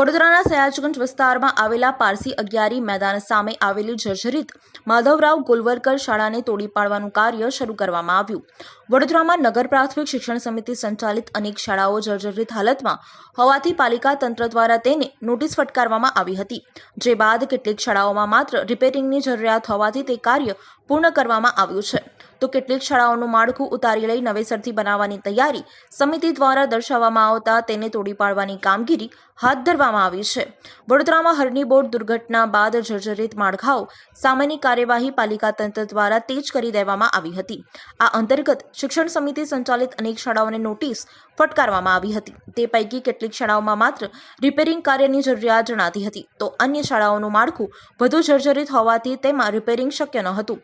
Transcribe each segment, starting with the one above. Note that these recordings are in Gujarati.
વડોદરાના સયાજગંજ વિસ્તારમાં આવેલા પારસી અગિયારી મેદાન સામે આવેલી જર્જરિત માધવરાવ ગોલવરકર શાળાને તોડી પાડવાનું કાર્ય શરૂ કરવામાં આવ્યું. વડોદરામાં નગર પ્રાથમિક શિક્ષણ સમિતિ સંચાલિત અનેક શાળાઓ જર્જરિત હાલતમાં હોવાથી પાલિકા તંત્ર દ્વારા તેને નોટિસ ફટકારવામાં આવી હતી, જે બાદ કેટલીક શાળાઓમાં માત્ર રિપેરિંગની જરૂરિયાત હોવાથી તે કાર્ય પૂર્ણ કરવામાં આવ્યું છે. તો કેટલીક શાળાઓનું માળખું ઉતારી લઈ નવેસરથી બનાવવાની તૈયારી સમિતિ દ્વારા દર્શાવવામાં આવતા તેને તોડી પાડવાની કામગીરી હાથ ધરવામાં આવી છે. વડોદરામાં હરની બોર્ડ દુર્ઘટના બાદ જર્જરિત માળખાઓ સામેની કાર્યવાહી પાલિકા તંત્ર દ્વારા તેજ કરી દેવામાં આવી હતી. આ અંતર્ગત શિક્ષણ સમિતિ સંચાલિત અનેક શાળાઓને નોટિસ ફટકારવામાં આવી હતી. તે પૈકી કેટલીક શાળાઓમાં માત્ર રિપેરિંગ કાર્યની જરૂરિયાત જણાતી હતી. તો અન્ય શાળાઓનું માળખું વધુ જર્જરિત હોવાથી તેમાં રિપેરિંગ શક્ય ન હતું.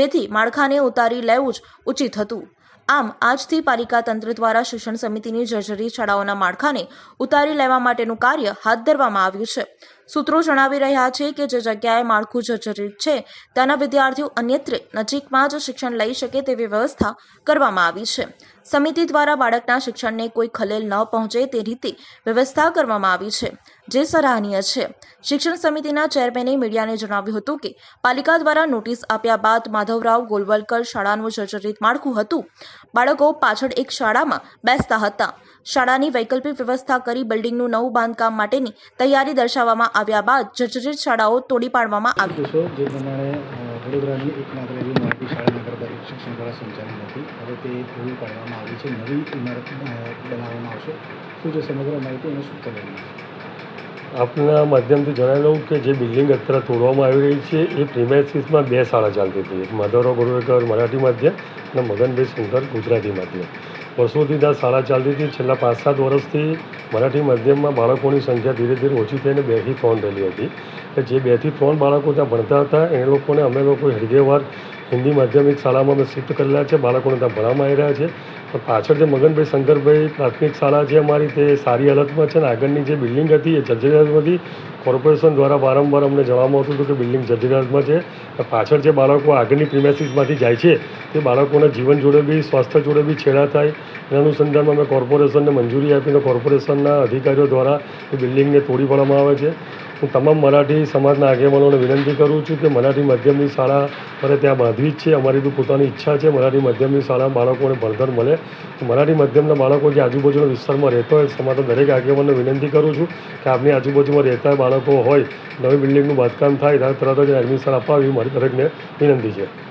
જેથી માળખાને ઉતારી લેવું જ ઉચિત હતું. આમ, આજથી પાલિકા તંત્ર દ્વારા શિક્ષણ સમિતિની જર્જરી શાળાઓના માળખાને ઉતારી લેવા માટેનું કાર્ય હાથ ધરવામાં આવ્યું છે. સૂત્રો જણાવી રહ્યા છે કે જે જગ્યાએ માળખું જર્જરિત છે, ત્યાંના વિદ્યાર્થીઓ અન્યત્રે નજીકમાં જ શિક્ષણ લઈ શકે તેવી વ્યવસ્થા કરવામાં આવી છે. સમિતિ દ્વારા બાળકના શિક્ષણને કોઈ ખલેલ ન પહોંચે તે રીતે વ્યવસ્થા કરવામાં આવી છે, જે સરાહનીય છે. શિક્ષણ સમિતિના ચેરમેને મીડિયાને જણાવ્યું હતું કે, પાલિકા દ્વારા નોટિસ આપ્યા બાદ માધવરાવ ગોલવલકર શાળાનું જર્જરિત માળખું હતું. બાળકો પાછળ એક શાળામાં બેસતા હતા. શાળાની વૈકલ્પિક વ્યવસ્થા કરી બિલ્ડિંગનું નવું બાંધકામ માટેની તૈયારી દર્શાવવામાં આવ્યા બાદ જર્જરિત શાળાઓ તોડી પાડવામાં આવી. જે પ્રમાણે વડોદરાની એકમાત્ર એવી મોટી શાળા નગર શિક્ષણ દ્વારા સંચાલિત હતી. હવે તે તોડી પાડવામાં આવી છે. નવી ઇમારત બનાવવામાં આવશે. શું છે સમગ્ર માહિતી અને શું કરવામાં આપના માધ્યમથી જણાવી લઉં કે જે બિલ્ડિંગ અત્યારે તોડવામાં આવી રહી છે એ પ્રિમાઇસીસમાં બે શાળા ચાલતી હતી. એક માધવરાવ ગોરવેકર મરાઠી માધ્યમ અને મગનભાઈ શંકર ગુજરાતી માધ્યમ. વર્ષોથી ત્યાં શાળા ચાલતી હતી. છેલ્લા પાંચ સાત વર્ષથી મરાઠી માધ્યમમાં બાળકોની સંખ્યા ધીરે ધીરે ઓછી થઈને બેથી ત્રણ રહેલી હતી. કે જે બેથી ત્રણ બાળકો ત્યાં ભણતા હતા, એ લોકોને અમે લોકો હૃદયવાર હિન્દી માધ્યમિક શાળામાં અમે શિફ્ટ કરેલા છે. બાળકોને ત્યાં ભણવામાં આવી રહ્યા છે. પણ પાછળ જે મગનભાઈ શંકરભાઈ પ્રાથમિક શાળા છે અમારી તે સારી હાલતમાં છે ને, આગળની જે બિલ્ડિંગ હતી એ જર્જરિયાતમાં હતી કોર્પોરેશન દ્વારા વારંવાર અમને જણાવવામાં આવતું હતું કે બિલ્ડિંગ જર્જરિયાતમાં છે. પાછળ જે બાળકો આગળની પ્રિમેસીસમાંથી જાય છે, તે બાળકોના જીવન જોડે બી, સ્વાસ્થ્ય જોડે બી છેડા થાય. એના અનુસંધાનમાં અમે કોર્પોરેશનને મંજૂરી આપીને કોર્પોરેશનના અધિકારીઓ દ્વારા એ બિલ્ડિંગને તોડી પાડવામાં આવે છે. હું તમામ મરાઠી સમાજના આગેવાનોને વિનંતી કરું છું કે મરાઠી માધ્યમની શાળા મારે ત્યાં બાંધવી જ છે. અમારી તો પોતાની ઈચ્છા છે મરાઠી માધ્યમની શાળા બાળકોને ભણતર મળે. મરાઠી માધ્યમના બાળકો જે આજુબાજુના વિસ્તારમાં રહેતા હોય, સમાજના દરેક આગેવાનને વિનંતી કરું છું કે આપની આજુબાજુમાં રહેતા બાળકો હોય, નવી બિલ્ડિંગનું બાંધકામ થાય ત્યારે તરત જ એડમિશન અપાવી. મારી દરેકને વિનંતી છે.